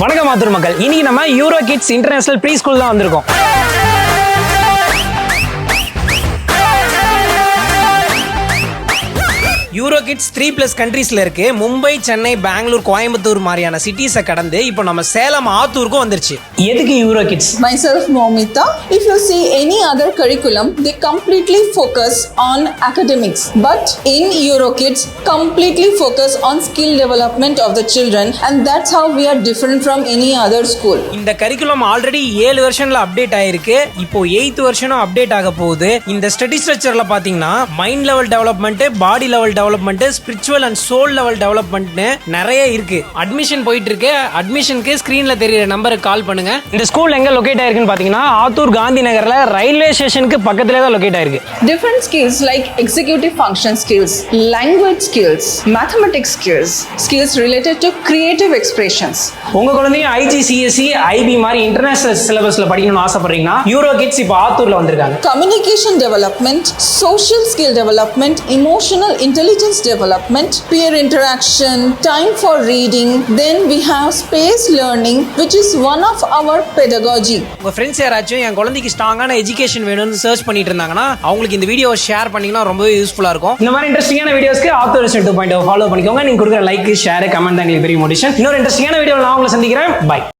வணக்கம் மாத்தூர் மக்கள். இன்னைக்கு நம்ம Euro Kids international pre school தான் வந்திருக்கோம். யூரோ கிட்ஸ் த்ரீ பிளஸ் கண்ட்ரீஸ்ல இருக்கு மும்பை சென்னை பெங்களூர் கோயம்புத்தூர் மாதிரியான சிட்டிஸை கடந்து இப்போ நம்ம சேலம் ஆத்தூருக்கும் வந்துருச்சு எதுக்கு Euro kids Myself, Momita. If you see any other curriculum, they completely focus on academics. But in EuroKids, completely focus on skill development of the children, and that's how we are different from any other school. இந்த curriculum already ஏழு வருஷன்ல update ஆயிருக்கு இப்போ eighth வருஷனும் update ஆக போகுது இந்த study ஸ்ட்ரக்சர்ல பாத்தீங்கன்னா mind level development body level development spiritual and soul level டெவலப்மெண்ட்னு நிறைய இருக்கு. அட்மிஷன் போயிட்டு இருக்கு அட்மிஷனுக்கு ஸ்கிரீன்ல தெரியுற நம்பருக்கு கால் பண்ணுங்க. இந்த ஸ்கூல் எங்க லொகேட் ஆயிருக்குன்னு பாத்தீங்கன்னா ஆத்தூர் காந்தி நகர்ல ரயில்வே ஸ்டேஷனுக்கு பக்கத்துல தான் லொகேட் ஆயிருக்கு. Different skills like executive function skills, language skills, mathematics skills, skills related to creative expressions. உங்க குழந்தைங்க ஐஜிசிஎஸ்சி ஐபி மாதிரி இன்டர்நேஷனல் சிலபஸ்ல படிக்கணும்னு ஆசைப்படுறீங்கன்னா யூரோ கிட்ஸ் இப்போ ஆத்தூர்ல வந்திருக்காங்க. Communication development, social skill development, emotional intelligence development, peer interaction, time for reading. Then we have space learning, which is one of our pedagogy. உங்க ஃப்ரெண்ட்ஸ் யாராச்சும் என் குழந்தைக்கு ஸ்ட்ராங்கான எஜுகேஷன் வேணும்னு சர்ச் பண்ணிட்டு இருந்தாங்கன்னா அவங்களுக்கு இந்த வீடியோ ஷேர் பண்ணீங்கன்னா ரொம்பவே யூஸ்ஃபுல்லா இருக்கும். இந்த மாதிரி இன்ட்ரெஸ்டிங்கான வீடியோஸ்க்கு ஆத்தோர் டூ பாயிண்ட் ஃபாலோ பண்ணிக்கோங்க. நீங்க கொடுக்குற லைக் ஷேர் கமெண்ட் தான் எங்களுக்கு பெரிய மோட்டிவேஷன் இன்னொரு இன்ட்ரெஸ்டிங்கான வீடியோ நான் உங்களை சந்திக்கிறேன். பை